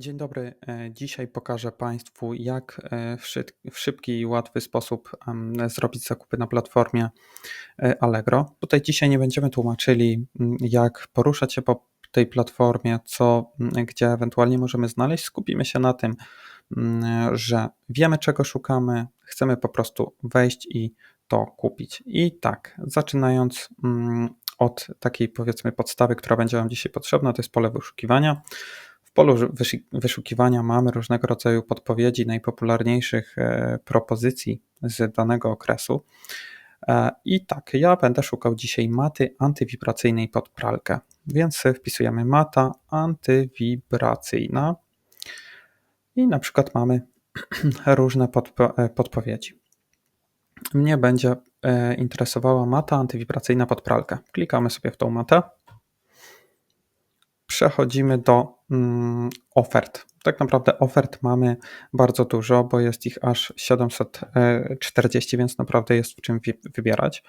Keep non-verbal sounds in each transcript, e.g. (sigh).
Dzień dobry. E, Dzisiaj pokażę Państwu, jak e, w szy- w szybki i łatwy sposób zrobić zakupy na platformie e, Allegro. Tutaj dzisiaj nie będziemy tłumaczyli, mm, jak poruszać się po tej platformie, co, mm, gdzie ewentualnie możemy znaleźć. Skupimy się na tym, mm, że wiemy, czego szukamy, chcemy po prostu wejść i to kupić. I tak, zaczynając od takiej powiedzmy podstawy, która będzie Wam dzisiaj potrzebna, to jest pole wyszukiwania. W polu wyszukiwania mamy różnego rodzaju podpowiedzi najpopularniejszych e, propozycji z danego okresu. E, I tak, ja będę szukał dzisiaj maty antywibracyjnej pod pralkę, więc wpisujemy mata antywibracyjna i na przykład mamy (clears throat) różne podpo- e, podpowiedzi. Mnie będzie interesowała mata antywibracyjna pod pralkę. Klikamy sobie w tą matę przechodzimy do mm, ofert. Tak naprawdę ofert mamy bardzo dużo, bo jest ich aż 740, więc naprawdę jest w czym wybierać.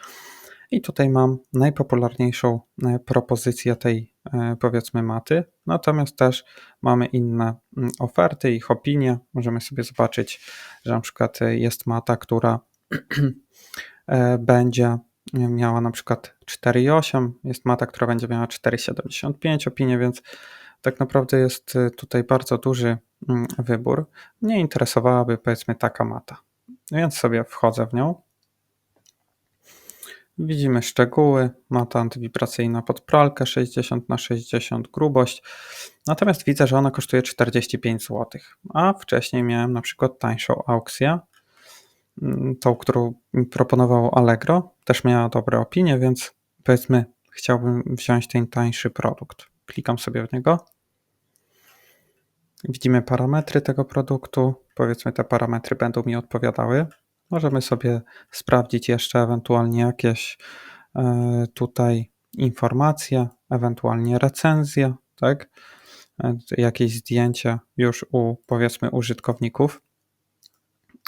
I tutaj mam najpopularniejszą e, propozycję tej e, powiedzmy maty, natomiast też mamy inne mm, oferty, ich opinie. Możemy sobie zobaczyć, że na przykład jest mata, która (clears throat) e, będzie miała na przykład 4,8, jest mata, która będzie miała 4,75 opinie, więc tak naprawdę jest y, tutaj bardzo duży mm, wybór. Mnie interesowałaby powiedzmy taka mata, więc sobie wchodzę w nią. Widzimy szczegóły, mata antywibracyjna pod pralkę 60 na 60 grubość, natomiast widzę, że ona kosztuje 45 zł, a wcześniej miałem na przykład tańszą aukcję tą, którą proponowało Allegro, też miała dobre opinie, więc powiedzmy, chciałbym wziąć ten tańszy produkt. Klikam sobie w niego. Widzimy parametry tego produktu. Powiedzmy, te parametry będą mi odpowiadały. Możemy sobie sprawdzić jeszcze ewentualnie jakieś e, tutaj informacje, ewentualnie recenzje, tak? E, jakieś zdjęcie już u powiedzmy użytkowników.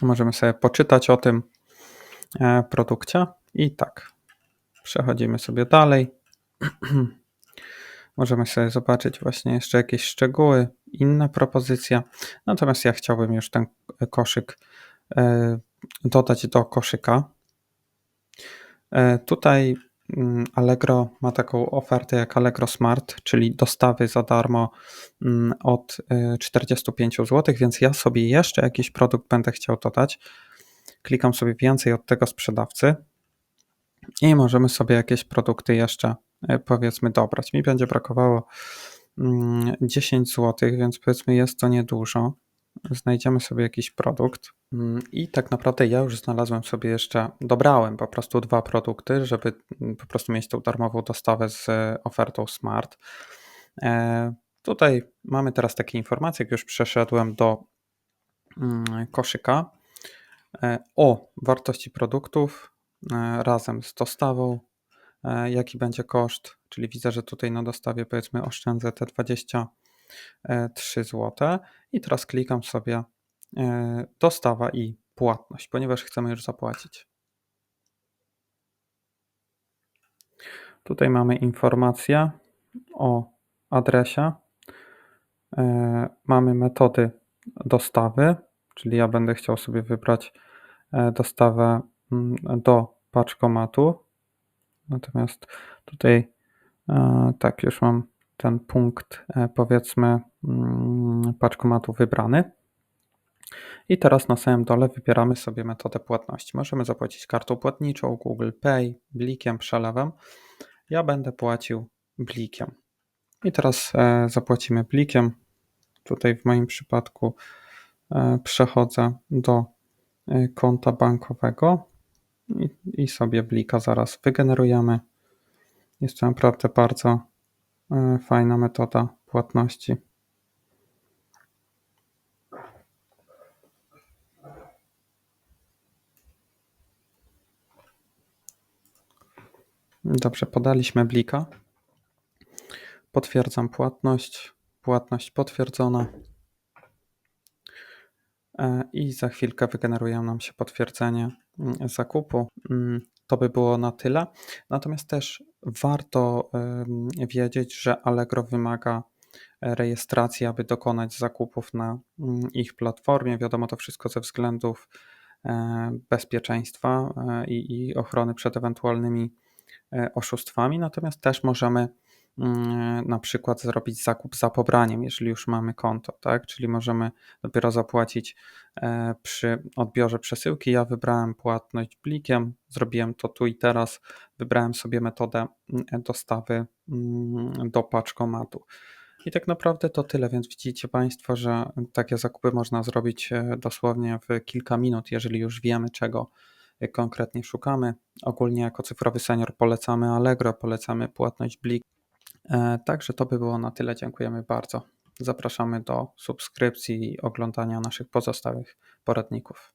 Możemy sobie poczytać o tym e, produkcie i tak. Przechodzimy sobie dalej. (clears throat) Możemy sobie zobaczyć właśnie jeszcze jakieś szczegóły, inne propozycje. Natomiast ja chciałbym już ten koszyk e, dodać do koszyka. E, tutaj Allegro ma taką ofertę jak Allegro Smart, czyli dostawy za darmo mm, od 45 y, zł, więc ja sobie jeszcze jakiś produkt będę chciał dodać. Klikam sobie więcej od tego sprzedawcy i możemy sobie jakieś produkty jeszcze y, powiedzmy dobrać. Mi będzie brakowało 10 mm, zł, więc powiedzmy jest to niedużo znajdziemy sobie jakiś produkt mm, i tak naprawdę ja już znalazłem sobie jeszcze, dobrałem po prostu dwa produkty, żeby mm, po prostu mieć tą darmową dostawę z ofertą Smart. E, tutaj mamy teraz takie informacje, jak już przeszedłem do mm, koszyka. E, o wartości produktów e, razem z dostawą, jaki będzie koszt, czyli widzę, że tutaj na dostawie powiedzmy oszczędzę te 20 3 zł. I teraz klikam sobie e, dostawa i płatność, ponieważ chcemy już zapłacić. Tutaj mamy informację o adresie. E, mamy metody dostawy, czyli ja będę chciał sobie wybrać e, dostawę mm, do paczkomatu. Natomiast tutaj tak już mam ten punkt, e, powiedzmy, mm, paczkomatu wybrany. I teraz na samym dole wybieramy sobie metodę płatności. Możemy zapłacić kartą płatniczą, Google Pay, blikiem, przelewem. Ja będę płacił blikiem. I teraz e, zapłacimy blikiem. Tutaj w moim przypadku e, przechodzę do konta bankowego i, sobie blika zaraz wygenerujemy. Jest to naprawdę bardzo fajna metoda płatności. Dobrze, podaliśmy blika. Potwierdzam płatność. Płatność potwierdzona. E, I za chwilkę wygeneruje nam się potwierdzenie mm, zakupu. To by było na tyle. Natomiast też warto wiedzieć, że Allegro wymaga rejestracji, aby dokonać zakupów na mm, ich platformie. Wiadomo, to wszystko ze względów e, bezpieczeństwa e, i, i ochrony przed ewentualnymi e, oszustwami. Natomiast też możemy na przykład zrobić zakup za pobraniem, jeżeli już mamy konto, tak? Czyli możemy dopiero zapłacić e, przy odbiorze przesyłki. Ja wybrałem płatność blikiem, zrobiłem to tu i teraz, wybrałem sobie metodę mm, dostawy mm, do paczkomatu. I tak naprawdę to tyle, więc widzicie Państwo, że takie zakupy można zrobić e, dosłownie w kilka minut, jeżeli już wiemy, czego e, konkretnie szukamy. Ogólnie jako cyfrowy senior polecamy Allegro, polecamy płatność Blik. E, Także to by było na tyle. Dziękujemy bardzo. Zapraszamy do subskrypcji i oglądania naszych pozostałych poradników.